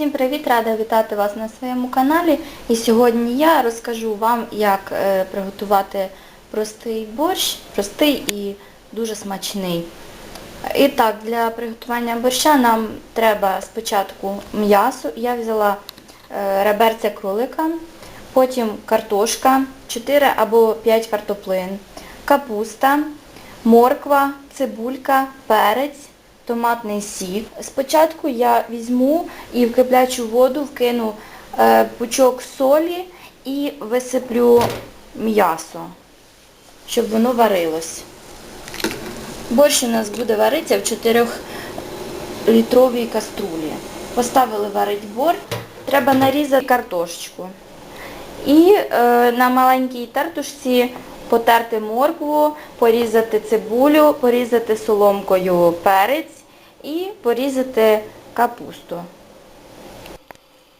Всім привіт! Рада вітати вас на своєму каналі. І сьогодні я розкажу вам, як е, приготувати простий борщ, простий і дуже смачний. І так, для приготування борща нам треба спочатку м'ясо. Я взяла е, реберця кролика, потім картошка, 4 або 5 картоплин, капуста, морква, цибулька, перець, томатний сік. Спочатку я візьму і в киплячу воду вкину е, пучок солі і висиплю м'ясо, щоб воно варилось. Борщ у нас буде варитися в 4-літровій каструлі. Поставили варить борщ, треба нарізати картошечку. І е, на маленькій тертушці потерти моркву, порізати цибулю, порізати соломкою перець і порізати капусту.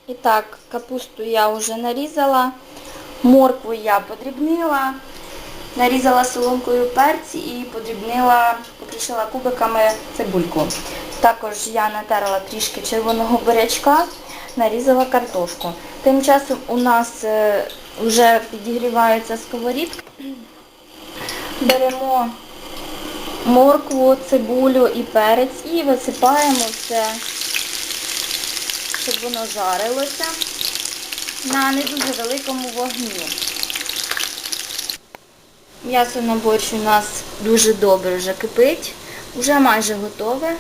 І так, капусту я вже нарізала, моркву я подрібнила, нарізала соломкою перці і подрібнила, покришила кубиками цибульку. Також я натерла трішки червоного бурячка, нарізала картошку. Тим часом у нас е, вже підігрівається сковорідка. Беремо моркву, цибулю і перець і висипаємо все, щоб воно жарилося на не дуже великому вогні. М'ясо на борщ у нас дуже добре вже кипить, вже майже готове.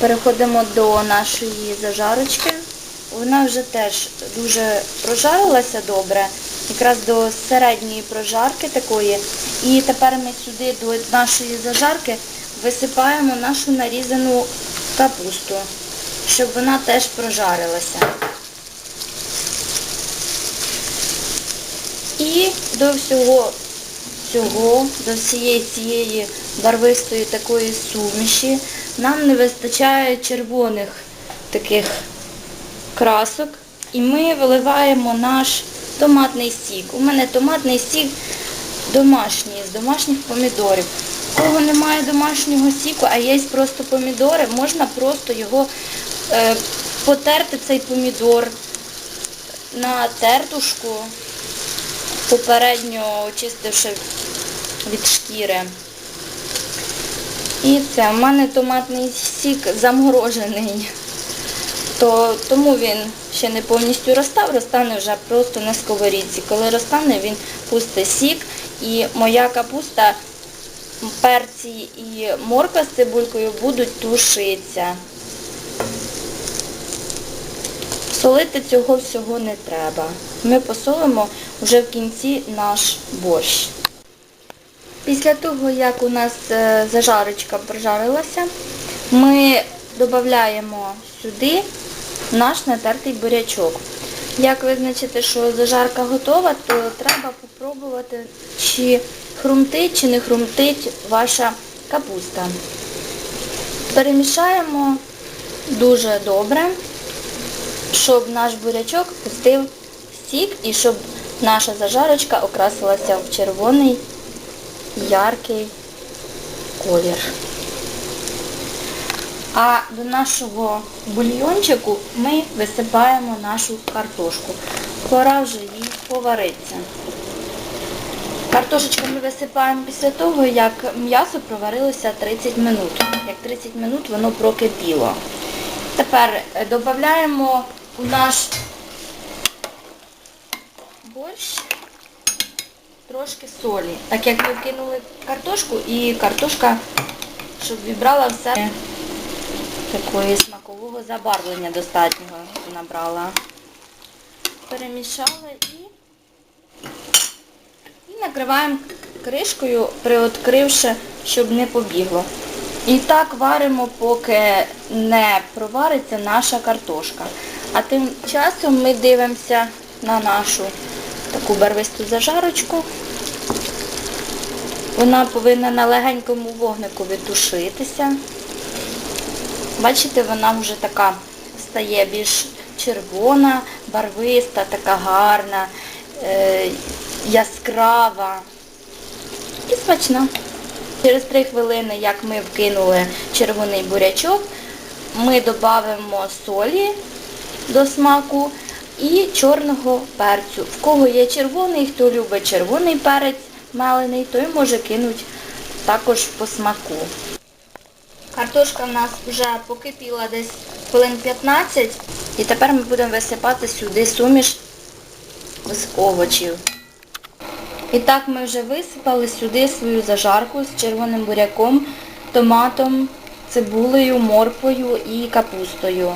Переходимо до нашої зажарочки. Вона вже теж дуже прожарилася добре, якраз до середньої прожарки такої. І тепер ми сюди до нашої зажарки висипаємо нашу нарізану капусту, щоб вона теж прожарилася. І до всього цього, до всієї цієї барвистої такої суміші нам не вистачає червоних таких красок. І ми виливаємо наш томатний сік. У мене томатний сік домашній, з домашніх помідорів. У кого немає домашнього сіку, а є просто помідори, можна просто його е, потерти цей помідор на тертушку, попередньо очистивши від шкіри. І це, в мене томатний сік заморожений, то, тому він ще не повністю розстав, розтане вже просто на сковорідці. Коли розтане, він пустить сік і моя капуста, перці і морква з цибулькою будуть тушитися. Солити цього всього не треба. Ми посолимо вже в кінці наш борщ. Після того, як у нас е, зажарочка прожарилася, ми додаємо сюди наш натертий бурячок. Як визначити, що зажарка готова, то треба спробувати, чи хрумтить, чи не хрумтить ваша капуста. Перемішаємо дуже добре, щоб наш бурячок пустив сік і щоб наша зажарочка окрасилася в червоний яркий колір. А до нашого бульйончику ми висипаємо нашу картошку. Пора вже їй поваритися. Картошечку ми висипаємо після того, як м'ясо проварилося 30 минут. Як 30 минут воно прокипіло. Тепер е, додаємо у наш борщ трошки солі. Так як ми вкинули картошку і картошка, щоб вібрала все такої смакового забарвлення достатнього набрала. Перемішали і, і накриваємо кришкою, приоткривши, щоб не побігло. І так варимо, поки не провариться наша картошка. А тим часом ми дивимося на нашу таку барвисту зажарочку. Вона повинна на легенькому вогнику відтушитися. Бачите, вона вже така стає більш червона, барвиста, така гарна, е, яскрава і смачна. Через 3 хвилини, як ми вкинули червоний бурячок, ми додаємо солі до смаку і чорного перцю. В кого є червоний, хто любить червоний перець мелений, той може кинути також по смаку. Картошка в нас вже покипіла десь хвилин 15 і тепер ми будемо висипати сюди суміш з овочів. І так ми вже висипали сюди свою зажарку з червоним буряком, томатом, цибулею, морквою і капустою.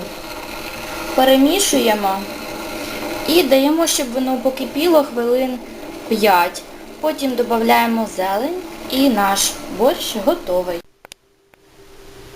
Перемішуємо і даємо, щоб воно покипіло хвилин 5. Потім додаємо зелень і наш борщ готовий.